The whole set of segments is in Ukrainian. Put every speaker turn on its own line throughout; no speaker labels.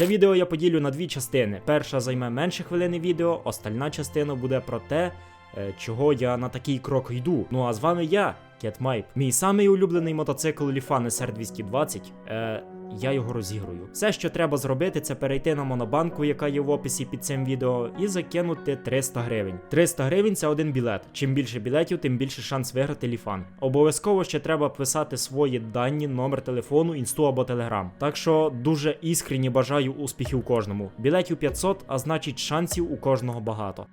Це відео я поділю на дві частини. Перша займе менше хвилини відео, остальна частина буде про те, е, чого я на такий крок йду. Ну а з вами я, Кетмайп. Мій самий улюблений мотоцикл Ліфан SR 220. Е, я його розігрую. Все, що треба зробити, це перейти на монобанку, яка є в описі під цим відео, і закинути 300 гривень. 300 гривень це один білет. Чим більше білетів, тим більше шанс виграти ліфан. Обов'язково ще треба писати свої дані, номер телефону, інсту або телеграм. Так що дуже іскренні бажаю успіхів кожному. Білетів 500, а значить шансів у кожного багато.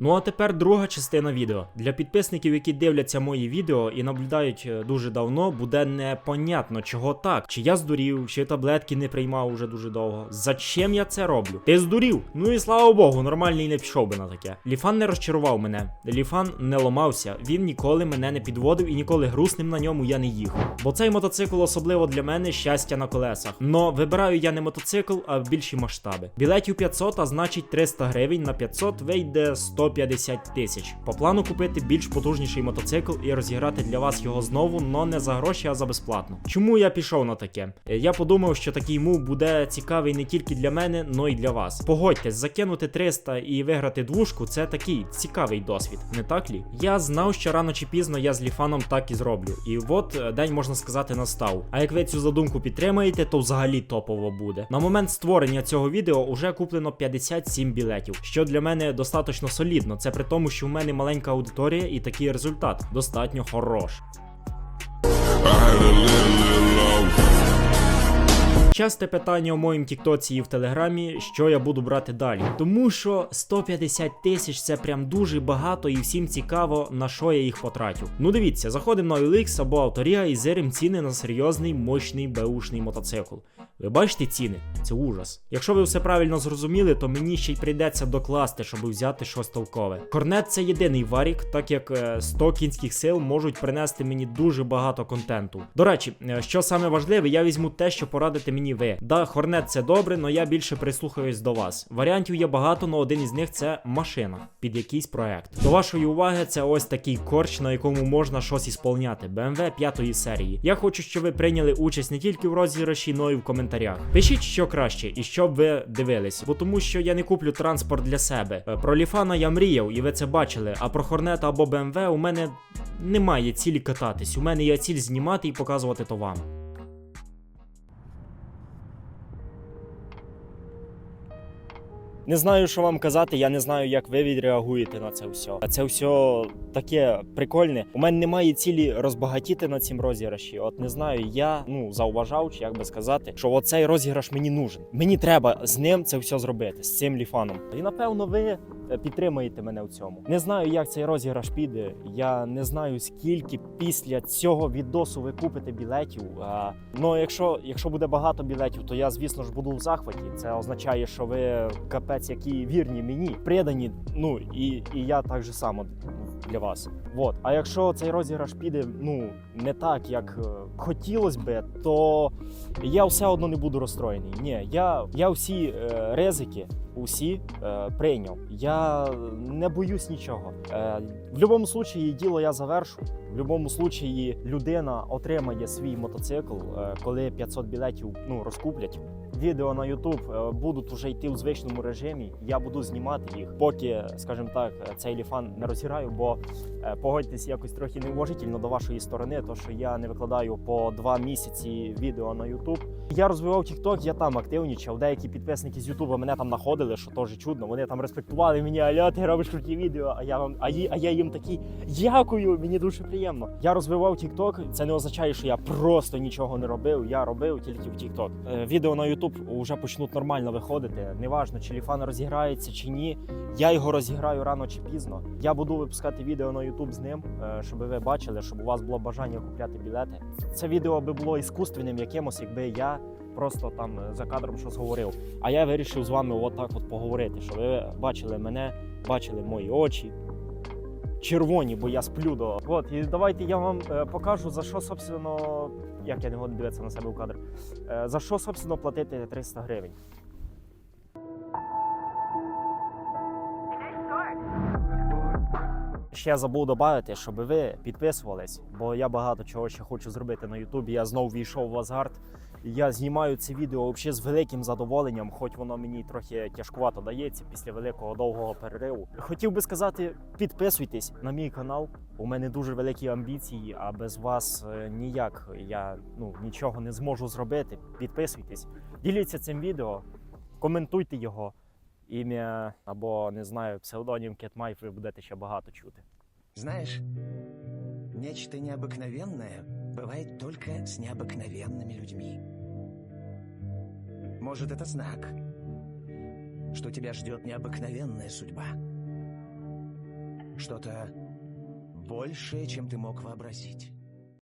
Ну а тепер друга частина відео. Для підписників, які дивляться мої відео і наблюдають е, дуже давно, буде непонятно, чого так. Чи я здурів, чи таблетки не приймав уже дуже довго. Зачем я це роблю? Ти здурів? Ну і слава Богу, нормальний не пішов би на таке. Ліфан не розчарував мене. Ліфан не ломався. Він ніколи мене не підводив і ніколи грустним на ньому я не їхав. Бо цей мотоцикл особливо для мене щастя на колесах. Но вибираю я не мотоцикл, а більші масштаби. Білетів 500, а значить 300 гривень на 500 вийде 150 тисяч. По плану купити більш потужніший мотоцикл і розіграти для вас його знову, но не за гроші, а за безплатно. Чому я пішов на таке? Е, Я подумав, що такий мув буде цікавий не тільки для мене, но й для вас. Погодьтесь, закинути 300 і виграти двушку це такий цікавий досвід, не так лі? Я знав, що рано чи пізно я з ліфаном так і зроблю. І от е, день можна сказати настав. А як ви цю задумку підтримаєте, то взагалі топово буде. На момент створення цього відео уже куплено 57 білетів, що для мене достатньо солідно. Це при тому, що в мене маленька аудиторія і такий результат достатньо хорош.
I had a little, little.
Часте питання у моїм тіктоці і в телеграмі, що я буду брати далі. Тому що 150 тисяч це прям дуже багато і всім цікаво, на що я їх потрачу. Ну дивіться, заходимо на OLX або Авторія і зирим ціни на серйозний мощний беушний мотоцикл. Ви бачите ціни? Це ужас. Якщо ви все правильно зрозуміли, то мені ще й прийдеться докласти, щоб взяти щось толкове. Корнет це єдиний варік, так як е, 100 кінських сил можуть принести мені дуже багато контенту. До речі, е, що саме важливе, я візьму те, що порадите мені ви. Да, Хорнет це добре, але я більше прислухаюсь до вас. Варіантів є багато, але один із них це машина під якийсь проект. До вашої уваги, це ось такий корч, на якому можна щось ісполняти. BMW 5 серії. Я хочу, щоб ви прийняли участь не тільки в розіграші, но й в коментарях. Пишіть, що краще і що б ви дивились, бо тому що я не куплю транспорт для себе. Е, Про Ліфана я мріяв, і ви це бачили. А про Хорнета або BMW у мене немає цілі кататись. У мене є ціль знімати і показувати то вам. Не знаю, що вам казати, я не знаю, як ви відреагуєте на це все. Це все таке прикольне. У мене немає цілі розбагатіти на цім розіграші. От не знаю, я ну зауважав, чи як би сказати, що оцей розіграш мені нужен. Мені треба з ним це все зробити, з цим ліфаном. І напевно ви е, підтримаєте мене в цьому. Не знаю, як цей розіграш піде. Я не знаю, скільки після цього відосу ви купите білетів. А, ну, якщо, якщо буде багато білетів, то я, звісно ж, буду в захваті. Це означає, що ви капець, які вірні мені, предані. Ну і, і я так же само для вас. Вот. А якщо цей розіграш піде ну не так, як е, хотілося би, то я все одно не буду розстроєний. Ні, я, я всі е, ризики, усі е, прийняв. Я не боюсь нічого. Е, в будь-якому случаї діло я завершу. В будь-якому случаї людина отримає свій мотоцикл, е, коли 500 білетів ну, розкуплять. Відео на YouTube е, будуть вже йти у звичному режимі. Я буду знімати їх, поки, скажімо так, е, цей ліфан не розіграю, бо е, погодьтесь якось трохи неуважительно до вашої сторони, то що я не викладаю по два місяці відео на YouTube. Я розвивав TikTok, я там активнічав. Деякі підписники з YouTube мене там знаходили, що теж чудно. Вони там респектували мені, аля, ти робиш круті відео. А я вам, а, ї- а я їм такий дякую, мені дуже приємно. Я розвивав TikTok, Це не означає, що я просто нічого не робив. Я робив тільки в TikTok. Е, Відео на YouTube вже почнуть нормально виходити. Неважно, чи ліфан розіграється чи ні. Я його розіграю рано чи пізно. Я буду випускати відео на YouTube з ним, е, щоб ви бачили, щоб у вас було бажання купляти білети. Це відео би було іскусственним якимось, якби я просто там е, за кадром щось говорив. А я вирішив з вами отак от поговорити, щоб ви бачили мене, бачили мої очі. Червоні, бо я сплю до. От, і давайте я вам е, покажу, за що, собственно, як я не годен дивитися на себе в кадр. Е, за що, собственно, платити 300 гривень. Ще забув додати, щоб ви підписувались, бо я багато чого ще хочу зробити на Ютубі. Я знову війшов в азарт. Я знімаю це відео взагалі з великим задоволенням, хоч воно мені трохи тяжкувато дається після великого довгого перериву. Хотів би сказати, підписуйтесь на мій канал. У мене дуже великі амбіції, а без вас е, ніяк я ну нічого не зможу зробити. Підписуйтесь, діліться цим відео, коментуйте його. Ім'я або не знаю, псевдонім Кетмайф ви будете ще багато чути.
Знаешь, нечто необыкновенное бывает только с необыкновенными людьми. Может, это знак, что тебя ждет необыкновенная судьба. Что-то большее, чем ты мог вообразить.